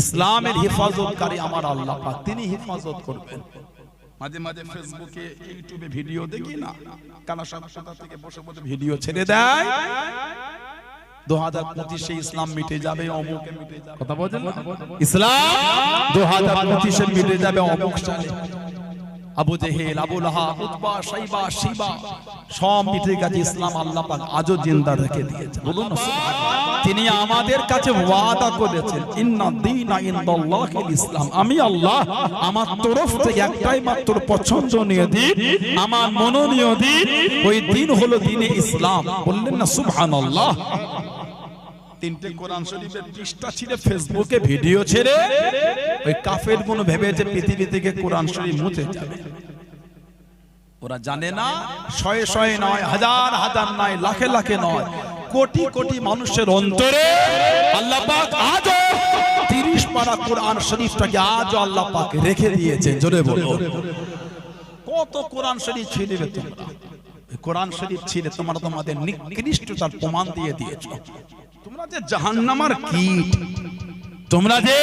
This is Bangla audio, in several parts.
ইসলামের হেফাজতকারী আমার আল্লাহ পাক তিনি হেফাজত করবেন। মাঝে মাঝে ফেসবুকে ইউটিউবে ভিডিও দেখি না। কানা সাদা থেকে বসে বসে ভিডিও ছেড়ে দেয়। দু হাজার পঁচিশে ইসলাম মিটে যাবে অমুক কথা বলছেন ইসলাম দু হাজার পঁচিশে মিটে যাবে অমুক সালে Abu Jahl Abu Lahab Utba Shaiba Shiba সব মিটে গেছে ইসলাম আল্লাহ পাক আজও জিন্দা রেখে দিয়েছে বলুন না তিনি আমাদের কাছে ওয়াদা করেছেন ইন্না দীনা ইনদাল্লাহিল ইসলাম। আমি আল্লাহ আমার তরফ থেকে একটাই মাত্র পছন্দনীয় দিন আমার মনোনীয় দিন ওই দিন হলো দিনে ইসলাম। বললেন না সুবহানাল্লাহ। তিনটে কোরআন শরীফের পৃষ্ঠা ছিঁড়ে ফেসবুকে ভিডিও ছেড়ে ওই কাফের ভেবেছে পৃথিবী থেকে কোরআন শরীফ মুছে যাবে। ওরা জানে না শয়ে শয়ে নয় হাজার হাজার নয় লাখে লাখে নয় কোটি কোটি মানুষের অন্তরে আল্লাহ পাক আজও তিরিশ পারা কোরআন শরীফটাকে আজও আল্লাহ পাক রেখে দিয়েছেন জোরে বলো। কত কোরআন শরীফ ছিঁড়বে তোমরা? কোরআন শরীফ ছিঁড়ে তোমরা তোমাদের নিকৃষ্টতার প্রমাণ দিয়ে দিয়েছ। তোমরা যে জাহান্নামার কীট, তোমরা যে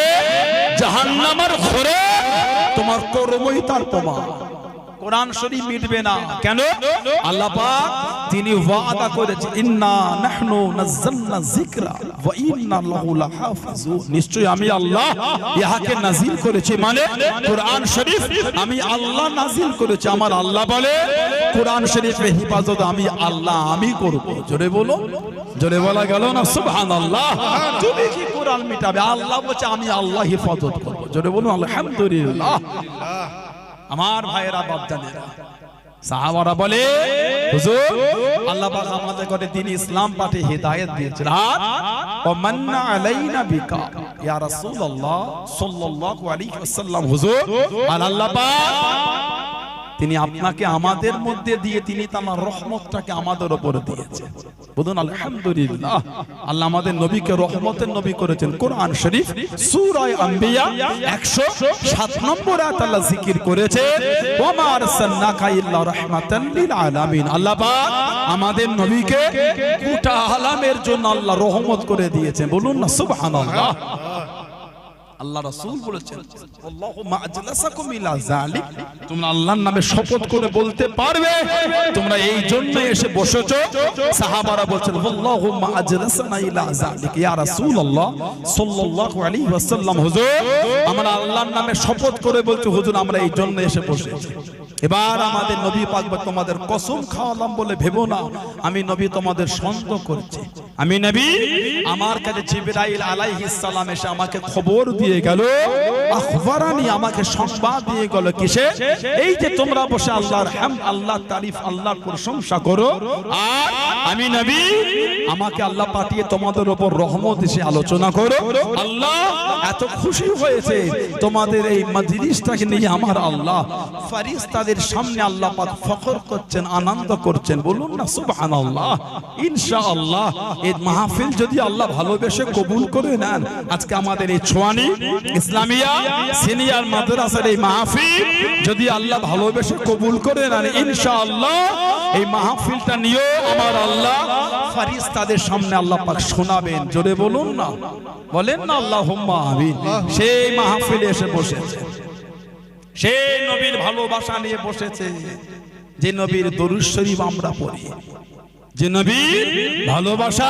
জাহান্নামার খরে তোমার কর্মই তার প্রমাণ। কোরআন শরীফ মিটবে না। কেন? আল্লাহ পাক তিনি ওয়াদা করেছেন ইন্না নাহনু নাযালনা যিকরা ওয়া ইন্না লাহু লাহাফিজুন। নিশ্চয়ই আমি আল্লাহ ইহাকে নাযিল করেছি। মানে কোরআন শরীফ আমি আল্লাহ নাযিল করেছি। আমার আল্লাহ বলে, কোরআন শরীফের হিফাজত আমি আল্লাহ আমি করব। জোরে বলো। জোরে বলা গেল না? সুবহানাল্লাহ। তুমি কি কোরআন মিটাবে? আল্লাহ বলছে, আমি আল্লাহ হিফাজত করব। জোরে বলুন, আলহামদুলিল্লাহ। আমার ভাইয়েরা বাপজানেরা সাহাবারা বলে, হুজুর, আল্লাহ পাক আমাদের করে দিন ইসলাম পাঠে হিদায়াত দিয়েছেন। আর মান্না আলাইনা বিকা, ইয়া রাসূলুল্লাহ সাল্লাল্লাহু আলাইহি ওয়াসাল্লাম, হুজুর। আর আল্লাহ পাক তিনি আপনাকে আমাদের মধ্যে দিয়ে তিনি তার রহমতটাকে আমাদের উপরে দিয়েছেন। বলুন, আলহামদুলিল্লাহ। আল্লাহ আমাদের নবীকে রহমতের নবী করেছেন। কোরআন শরীফ সূরা আম্বিয়া 107 নম্বর আয়াত আল্লাহ জিকির করেছেন। ওয়া মা আরসালনাকা ইল্লা রাহমাতান লিল আলামিন। আল্লাহ পাক আমাদের নবীকে গোটা আলামের জন্য আল্লাহ রহমত করে দিয়েছেন। বলুন না, সুবহানাল্লাহ। আল্লাহ রাসূল বলেছেন তোমরা আল্লাহর নামে শপথ করে বলতে পারবে, তোমরা এই জন্য এসে বসেছো। সাহাবারা আল্লাহুম্মা ইলা যালিক। ইয়া রাসূলুল্লাহ সাল্লাল্লাহু আলাইহি ওয়াসাল্লাম, হুজুর, আমরা আল্লাহর নামে শপথ করে হুজুর, আমরা এই জন্য এসে বসেছি। এবার আমাদের নবী পাক তোমাদের কসম খাওয়ালাম বলে ভেবো না। আমি নবী তোমাদের সন্দেহ করছি। আমি নবী, আমার কাছে জিবরাইল আলাইহিস সালাম এসে আমাকে খবর দিয়ে গেল, আখবারানি আমাকে সংবাদ দিয়ে গেল কিসে? এই যে তোমরা বসে আল্লাহর হাম আল্লাহ তারিফ, আল্লাহর প্রশংসা করো, আর আমি নবী, আমাকে আল্লাহ পাঠিয়ে তোমাদের উপর রহমত এসে আলোচনা করো। আল্লাহ, এত খুশি হয়েছে তোমাদের এই মজলিসটাকে নিয়ে আমার আল্লাহ ফারিস্তাদের সামনে আল্লাহ পাক ফখর করছেন আনন্দ করছেন। বলুন না সুবহানাল্লাহ। ইনশাআল্লাহ এই মাহফিল যদি আল্লাহ ভালোবেসে কবুল করে নেন আজকে আমাদের এই ছোয়ানি ইসলামিয়া সিনিয়র মাদ্রাসার এই মাহফিল যদি আল্লাহ ভালোবেসে কবুল করে নেন ইনশাআল্লাহ এই মাহফিলটা নিয়ে আমার আল্লাহ ফারিস্তাদের সামনে আল্লাহ পাক শোনাবেন। জোরে বলুন না বলেন না আল্লাহুম্মা আমিন। সেই মাহফিলে এসে বসেছে। সেই নবীর ভালোবাসা নিয়ে বসেছে। যে নবীর দরুদ আমরা পড়ি। যে নবীর ভালোবাসা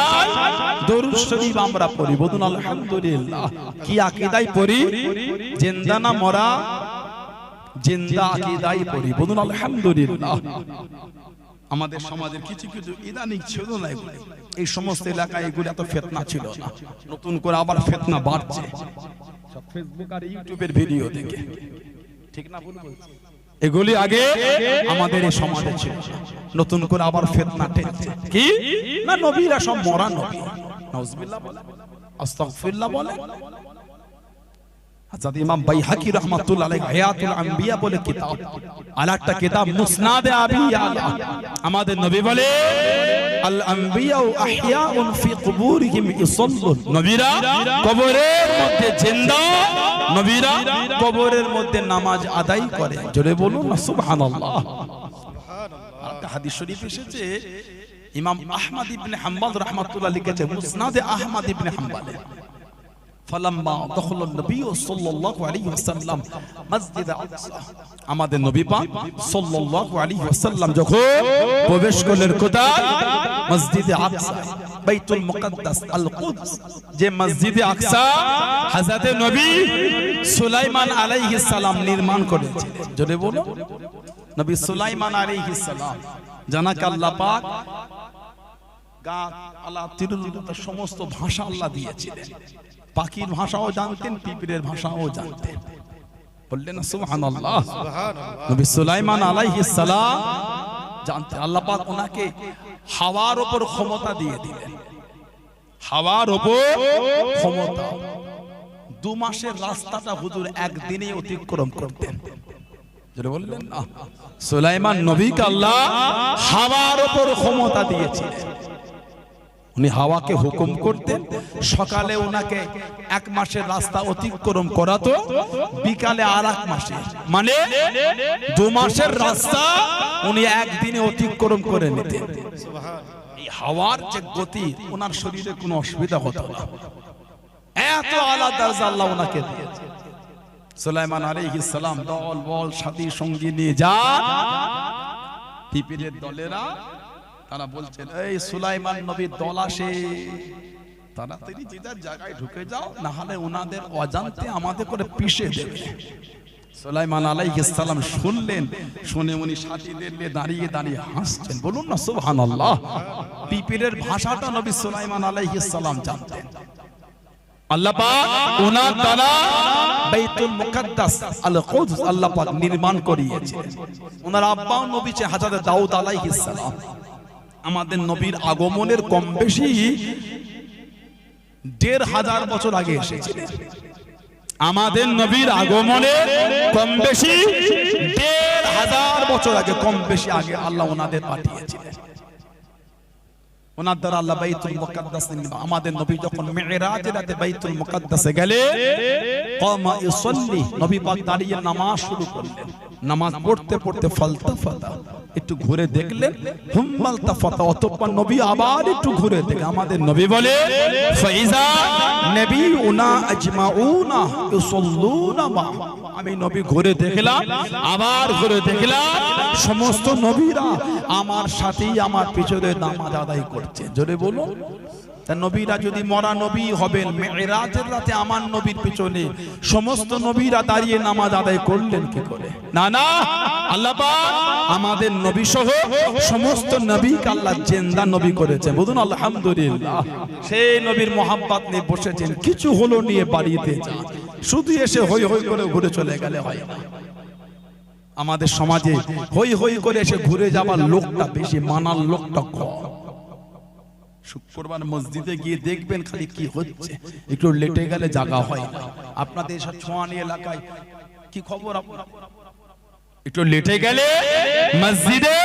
দরুদ শরীফ আমরা পড়ি। বলুন, আলহামদুলিল্লাহ। কি আকিদাই পড়ি? জিন্দা না মরা? জিন্দা আকীদাই পড়ি। বলুন, আলহামদুলিল্লাহ। আমাদের সমাজের কিছু কিছু ইদানিং ছিল না এগুলো। এই সমস্ত এলাকায় এগুলো এত ফেতনা ছিল না। নতুন করে আবার ফেতনা বাড়ছে। সব ফেসবুক আর ইউটিউবের ভিডিও দেখে। এগুলি আগে আমাদের এই সমাজে ছিল। নতুন করে আবার ফেতনা না কি? না নবীরা সব মরা নবী। নাউজুবিল্লাহ বলে। আস্তাগফিরুল্লাহ বলে। হযরত ইমাম বাইহাকি রাহমাতুল্লাহ আলাইহি হায়াতুল আম্বিয়া বলে কিতাব। আরেকটা কিতাব মুসনাদে আবি আলা আমাদের নবী বলে আল আম্বিয়া আহইয়াউন ফি কুবুরিহিম ইসাল্লুন নবীরা কবরের মধ্যে জিন্দা নবীরা কবরের মধ্যে নামাজ আদায় করে। জোরে বলুন না সুবহানাল্লাহ। আরেকটা হাদিস শরীফ এসেছে ইমাম আহমদ ইবনে হাম্বল রাহমাতুল্লাহ লিখেছে মুসনাদে আহমদ ইবনে হাম্বলে আমাদের যখন প্রবেশ করলেন নির্মাণ করেছিলেন নবী সুলাইমান সমস্ত ভাষা আল্লাহ দিয়েছিলেন। পাখির ভাষাও জানতেন, পিঁপড়ের ভাষাও জানতেন। বললেন, সুবহানাল্লাহ। নবী সুলাইমান আলাইহিস সালাম জানতে, আল্লাহ ওনাকে হাওয়ার উপর ক্ষমতা দিয়ে দিলেন। হাওয়ার উপর ক্ষমতা। দু মাসের রাস্তাটা হুজুর একদিনে অতিক্রম করতেন। বললেন সুলাইমান নবীকে আল্লাহ হাওয়ার উপর ক্ষমতা দিয়েছিলেন। উনি হাওয়াকে হুকুম করতেন, সকালে ওনাকে এক মাসের রাস্তা অতিক্রম করাতো, বিকালে আর এক মাসে। মানে দু মাসের রাস্তা উনি একদিনে অতিক্রম করে নিতেন। হাওয়ার যে গতি, ওনার শরীরে কোনো অসুবিধা হতো না। এত আলাদা আল্লাহ ওনাকে দিয়েছে। সুলাইমান আলাইহিস সালাম দল, বল, সাথী, সঙ্গী নিয়ে যান। পিপিলের দলেরা তারা বলছেন এই সুলাইমান নবীর দল আসে। তাড়াতাড়ি যে যার জায়গায় ঢুকে যাও না হলে ওনাদের অজান্তে আমাদের করে পিষে দেবে। সুলাইমান আলাইহিস সালাম শুনলেন শুনে উনি সাথীদের নিয়ে দাঁড়িয়ে দাঁড়িয়ে হাসছেন। বলুন না সুবহানাল্লাহ। পিপিলের ভাষাটা নবী সুলাইমান আলাইহিস সালাম জানতেন। আল্লাহ পাক ওনার দ্বারা বাইতুল মুকাদ্দাস আল কুদস আল্লাহ পাক নির্মাণ করিয়েছে ওনার আব্বা নবী হযরত দাউদ আলাইহিস সালাম। আমাদের নবীর আগমনের কম বেশি দেড় হাজার বছর আগে এসেছিলেন আমাদের নবীর আগমনের কম বেশি দেড় হাজার বছর আগে, কম বেশি আগে আল্লাহ ওনাদের পাঠিয়েছিলেন। আল্লাহ আমাদের নবী যখন নামাজ পড়তে পড়তে ফালতাফাতা একটু ঘুরে দেখলেন হুম্মাল তাফাতা অতঃপর নবী আবার একটু ঘুরে দেখে। আমাদের নবী বলে, ফাইজা নবী উনা আজমাউনা ইউসাল্লুনা মা। আমি নবী ঘুরে দেখলাম, আবার ঘুরে দেখলাম, সমস্ত নবীরা আমার সাথেই আমার পিছনে নামাজ আদায় করছে। জোরে বলুন। নবীরা যদি মরা নবী হবেন মেরাজের রাতে আমার নবীর পিছনে সমস্ত নবীরা দাঁড়িয়ে নামাজ আদায় করলেন কি করে? না না, আল্লাহ আমাদের নবী সহ সমস্ত নবীকে আল্লাহ জেন্দা নবী করেছে বুঝুন, আলহামদুলিল্লাহ। সেই নবীর মোহাম্মত নিয়ে বসেছেন, কিছু হলো নিয়ে বাড়িতে যান। শুধু এসে হই হই করে ঘুরে চলে গেলে হয় না। আমাদের সমাজে হই হই করে এসে ঘুরে যাবার লোকটা বেশি, মানার লোকটা কম। শুক্রবার মসজিদে গিয়ে দেখবেন খালি কি হচ্ছে। একটু লেটে গেলে জায়গা হয়। আপনাদের এসব ছোঁয়ানি এলাকায় কি খবর আপনার একটু লেটে গেলে মসজিদে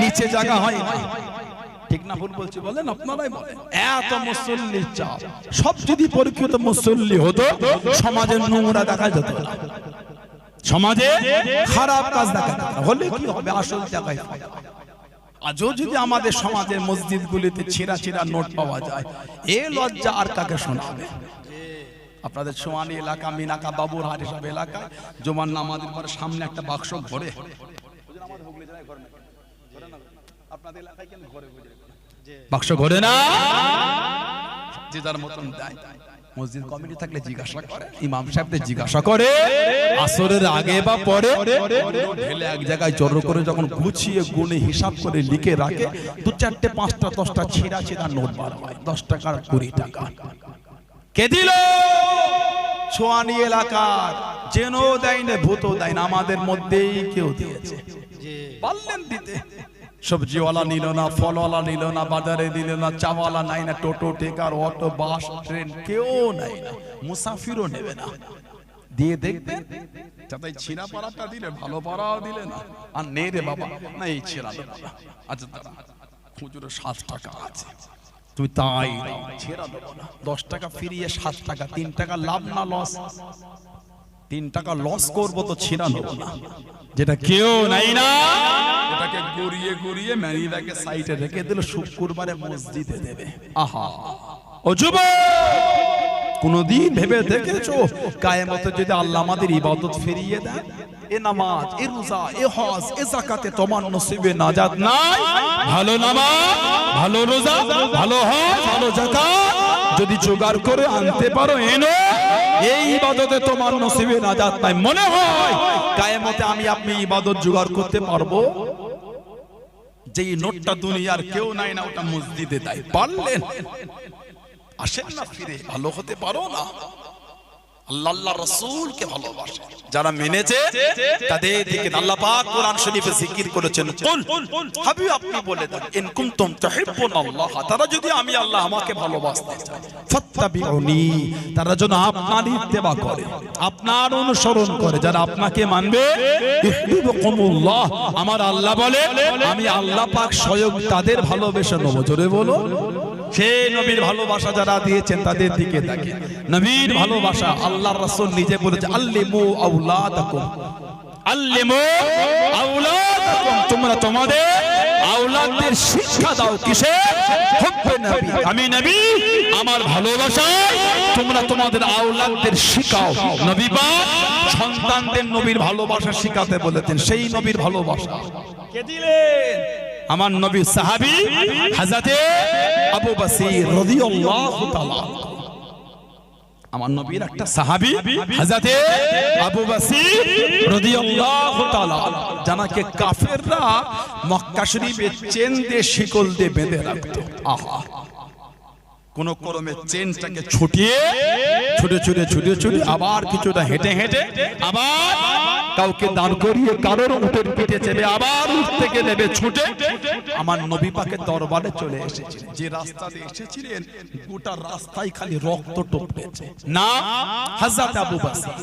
নিচে জায়গা হয়। না ঠিক না ভুল বলছি বলেন আপনারাই বলেন। এত মুসল্লির চাপ। সব যদি পরীক্ষিত মুসল্লি হতো সমাজের নোংরা দেখা যেত না। সমাজে খারাপ কাজ দেখা। হলে কি হবে? আসল জায়গায়। আজও যদি আমাদের সমাজের মসজিদগুলিতে ছেঁড়া ছেঁড়া নোট পাওয়া যায় এ লজ্জা আর কাকে শোনাবে? আপনাদের সোয়ানি এলাকা মিনাকা বাবুর হাট এসব এলাকায় জমান নামাজের পরে সামনে একটা বাক্স ঘরে? বাক্স ঘরে না? যে যার মতন দেয়। মসজিদ কমিটি থাকলে জিজ্ঞাসা করে। ইমাম সাহেবদের জিজ্ঞাসা করে। আসরের আগে বা পরে ঢেলে এক জায়গায় জড়ো করে যখন গুছিয়ে গুনে হিসাব করে লিখে রাখে দু চারটে পাঁচটা দশটা ছিঁড়া ছিঁড়া নোট বার হয়। দশ টাকার কুড়ি টাকা। কে দিল? ছোয়ানি এলাকার। জেনও দেয় না ভূতও দেয় না আমাদের মধ্যেই কেউ দিয়েছে। পারলেন দিতে। সবজিওয়ালা নিল না, ফলওয়ালা নিল না, বাজারে দিল না, চাওয়ালা নাই না, টোটো, টেকার, অটো, বাস, ট্রেন, কেউ নাই না, মুসাফিরও নেবে না। দিয়ে দেখবে, যাতে ছিঁড়া পাড়াটা দিলে, ভালো পাড়াও দিলে না। আর নেই রে বাবা, না এই না। আচ্ছা সাত টাকা আছে। তাই ছেড়া দেবো না। দশ টাকা ফিরিয়ে সাত টাকা, তিন টাকা লাভ না লস তিন টাকা লস করব তো ছিঁড়া নেব না। যেটা কেউ নাই না গড়িয়ে গড়িয়ে ম্যানিদাকে সাইডে রেখে দিল, শুক্রবারে মসজিদে দেবে। আহা। ও যুব কোনদিন ভেবে দেখেছ? কায়েমতে যদি আল্লাহ আমাদের ইবাদত ফিরিয়ে দেন, এ নামাজ, এ রোজা, এ হজ, এ যাকাতে তোমার নসিবে নাজাত নাই? ভালো নামাজ, ভালো রোজা, ভালো হজ, ভালো যাকাত, যদি জোগাড় করে আনতে পারো, এনো, এই ইবাদতে তোমার নসিবে নাজাত নাই। মনে হয়, কায়েমতে আমি আপনি ইবাদত জোগাড় করতে পারব? যেই নোটটা দুনিয়ার কেউ নাই না, ওটা মসজিদে দেয়। পারলেন? আসেন না ফিরে, ভালো হতে পারো না। আল্লাহ আল্লাহ রসুলকে ভালোবাসে। যারা মেনেছে তাদের দিকে আল্লাহ পাক কোরআন শরীফে জিকির করেছেন। কুল হাবিব আপনি বলে দেন ইন কুনতুম তুহিব্বুন তারা যদি আমি আল্লাহ আমাকে ভালোবাসতে চাই। ফাত্তাবিউনি তারা যেন আপনার ইত্তেবা করে আপনার অনুসরণ করে। যারা আপনাকে মানবে ইহবিবুকুমুল্লাহ আমার আল্লাহ বলে আমি আল্লাহ পাক স্বয়ং তাদের ভালোবেসে নেব। জোরে বলো। সেই নবীর ভালোবাসা যারা দিয়েছেন, তাদের দিকে দেখে নবীর ভালোবাসা আল্লাহর রাসূল নিজে বলেছে, আল্লিমু আওলাদাকুম আল্লিমু তোমরা তোমাদের শিক্ষা দাও কিসে? আমি আমার তোমরা তোমাদের শিখাও। সন্তানদের নবীর ভালোবাসা শিখাতে বলেছেন, সেই নবীর ভালোবাসা। কে দিলেন? আমার নবী সাহাবি হাজাতে আবু বসির রাদিয়াল্লাহু তাআলা। আমার নবীর একটা সাহাবি হাজাতে আবু বসির রাদিয়াল্লাহু তাআলা, জানাকে কাফেররা মক্কা শরীফে চেন দিয়ে শিকল দিয়ে বেঁধে রাখতো। আহা। কোন ক্রমে চেনটাকে ছুটিয়ে ছুটে ছুটে ছুটে ছুটে আবার কিছুটা হেঁটে হেঁটে আবার কাউকে দান করিয়ে কারোর উঠে পিঠে চেপে আবার উঠতে থেকে নেবে ছুটে। আমার নবী পাকের দরবারে চলে এসেছিলেন। যে রাস্তা দিয়ে এসেছিলেন গোটা রাস্তায় খালি রক্ত টপকেছে না হাজরত আবু বাসির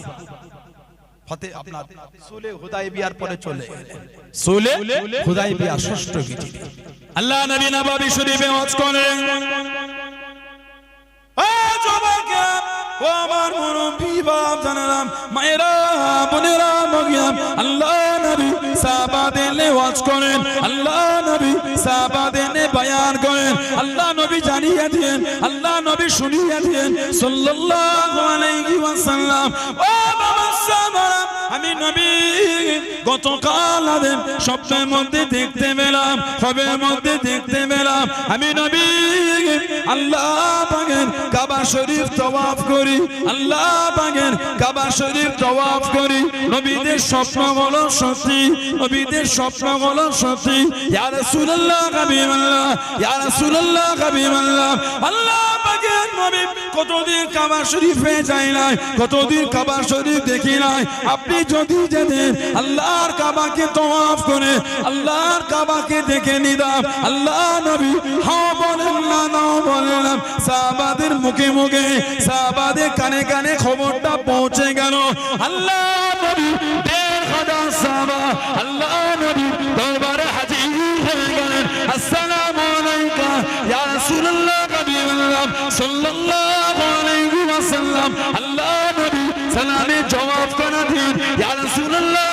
ফতে আপনার সুলে হুদাইবিয়ার পরে চলে সুলে হুদাইবিয়া ষষ্ঠ গিটি আল্লাহ নবী নবাবী শরীফে ওয়াজ করেন। ও আমার মুরব্বী, বাপ ওয়াজ করেন, আল্লাহ নবী সাহাবাদের নিয়ে করেন, আল্লাহ নবী জানিয়ে দিয়েন, আল্লাহ নবী শুনিয়ে দিয়েন, সাল্লাল্লাহু আলাইহি ওয়াসাল্লাম। ও আমি নবী, গতকাল আদেন স্বপ্নের মধ্যে দেখতে পেলাম খবের মধ্যে দেখতে পেলাম। আমি নবী, আল্লাহ পাকের কাবা শরীফ তওয়াফ করি, আল্লাহ পাকের কাবা শরীফ তওয়াফ করি। নবীদের স্বপ্ন হলো সত্যি, নবীদের স্বপ্ন হলো সত্যি। ইয়া রাসূলুল্লাহ, হাবিবাল্লাহ, ইয়া রাসূলুল্লাহ, হাবিবাল্লাহ। আল্লাহ পাকের নবী কতদিন কাবা শরীফে যাই নাই, কতদিন কাবা শরীফ দেখি নাই। আপনি যদি যেতেন, আল্লাহর কাবাকে তওয়াফ করে, আল্লাহর কাবাকে দেখে নিতাম। আল্লাহ নবী হাও বলেন না, নাও বলেন। না সাহাবাদের মুখে মুখে, সাহাবাদের কানে কানে খবরটা পৌঁছে গেল। আল্লাহ নবী দেড় হাজার সাহাবা, আল্লাহ নবী দরবারে হাজির হয়ে গেলেন। আসসালামু আলাইকা, ইয়া রাসূলুল্লাহ হাবিবাল্লাহ সাল্লাল্লাহু আলাইহি ওয়াসাল্লাম। আল্লাহ নবী সালামে জবাব করে দিন? ইয়া রাসূলুল্লাহ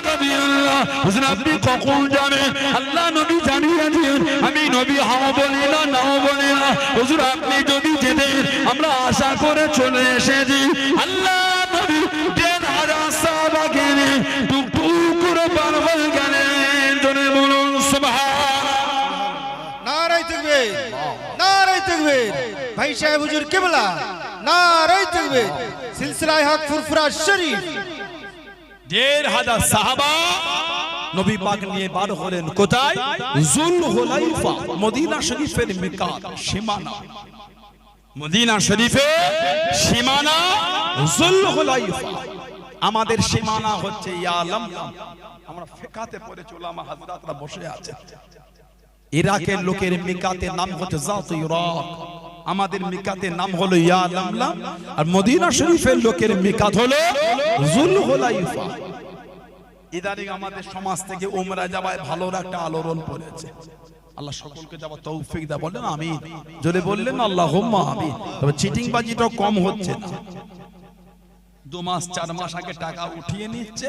হুজুর, আপনি কখন যাবেন আল্লাহ নবী জানিয়ে দিন, আমি নবী হাও বলি না, নাও বলি না। হুজুর, আপনি যদি যেতেন, আমরা আশা করে চলে এসেছি। আল্লাহ নবী দেন হাজার তাকবীর। ভাই সাহেব, হুজুর, কিবলা? নারাই তাকবীর সিলসিলায়ে হক ফুরফুরা শরীফ দেড় হাজার সাহাবা নবী পাক নিয়ে বার হলেন কোথায় জুল হুলাইফা মদিনা শরীফের মিকাত সীমানা মদিনা শরীফে সীমানা জুল হুলাইফা আমাদের সীমানা হচ্ছে ইয়া লামলাম আমরা ফিকাতে পড়ে চলামা হযরতরা বসে আছেন। ইরাকের লোকের মিকাতের নাম হচ্ছে জাত ইরাক। আমাদের মিকাতের নাম হলো ইয়া লামলাম আর মদিনা শরীফের লোকের মিকাত হলো জুল হুলাইফা ইদানিং আমাদের সমাজ থেকে উমরা যাওয়ায় ভালো একটা আলোড়ন পড়েছে। আল্লাহ সকলকে যাওয়া তৌফিক দা বলেন আমি যদি বললেন আল্লাহ আমি তবে চিটিং বাজিটাও কম হচ্ছে না। দু মাস চার মাস আগে টাকা উঠিয়ে নিচ্ছে।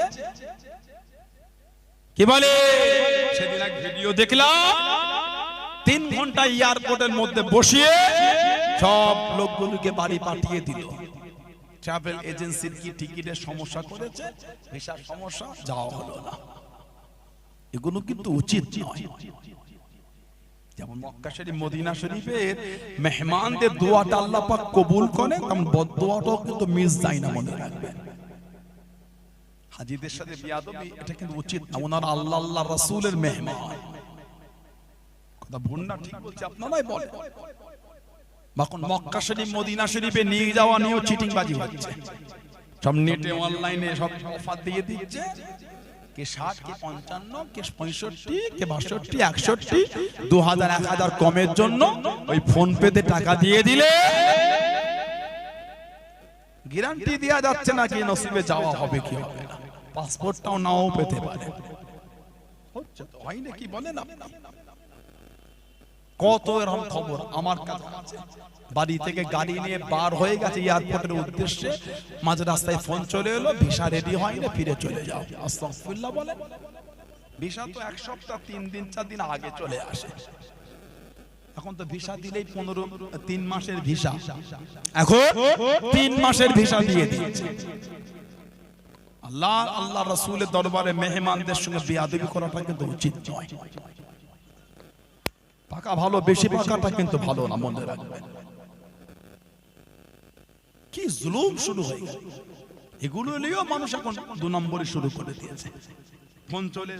কি বলে? সেদিন এক ভিডিও দেখলাম। তিন ঘণ্টা এয়ারপোর্টের মধ্যে বসিয়ে সব লোকগুলোকে বাড়ি পাঠিয়ে দিল। ট্রাভেল এজেন্সির কি টিকিটের সমস্যা করেছে? ভিসার সমস্যা? যাওয়া হলো না। এগুলো কিন্তু উচিত যেমন মক্কা শরীফ, মদিনা শরীফের মেহমানদের দোয়াটা আল্লাহ পাক কবুল করে তেমন বদদোয়াটাও কিন্তু মিস যায় না মনে রাখবেন। হাজিদের সাথে বিয়াদবি, এটা কিন্তু উচিত না। ওনারা আল্লাহ আল্লাহ রাসূলের মেহমান। মক্কা শরীফ, মদিনা শরীফে নিয়ে যাওয়া নিয়েও চিটিং বাজি হচ্ছে। সব নেটে অনলাইনে সব কে বাষট্টি, একষট্টি, দু এক হাজার কমের জন্য ওই ফোন পেতে টাকা দিয়ে দিলে গ্যারান্টি দেওয়া যাচ্ছে না কি নসিবে যাওয়া হবে কি হবে না। পাসপোর্টটাও নাও পেতে পারে। হচ্ছে তো, হয় নাকি বলেন আপনি? কত এরকম খবর আমার কাছে আছে। বাড়ি থেকে গাড়ি নিয়ে বার হয়ে গেছে এয়ারপোর্টের উদ্দেশ্যে। মাঝ রাস্তায় ফোন চলে এলো, ভিসা রেডি হয় না ফিরে চলে যাও। আস্তাগফিরুল্লাহ বলেন। ভিসা তো এক সপ্তাহ, তিন দিন, চার দিন আগে চলে আসে। এখন তো ভিসা দিলেই পনেরো, তিন মাসের ভিসা। এখন তিন মাসের ভিসা দিয়ে দিয়েছে। আল্লাহ আল্লাহ রসুলের দরবারে মেহমানদের সঙ্গে বিয়াদবি করাটা কিন্তু উচিত নয়। পাকা ভালো বেশি পাকাটা কিন্তু ভালো না মনে রাখবেন। কি জুলুম শুরু হয়ে গেল। এগুলো নিয়েও মানুষ এখন দু নম্বরে শুরু করে দিয়েছে। ফোন চলে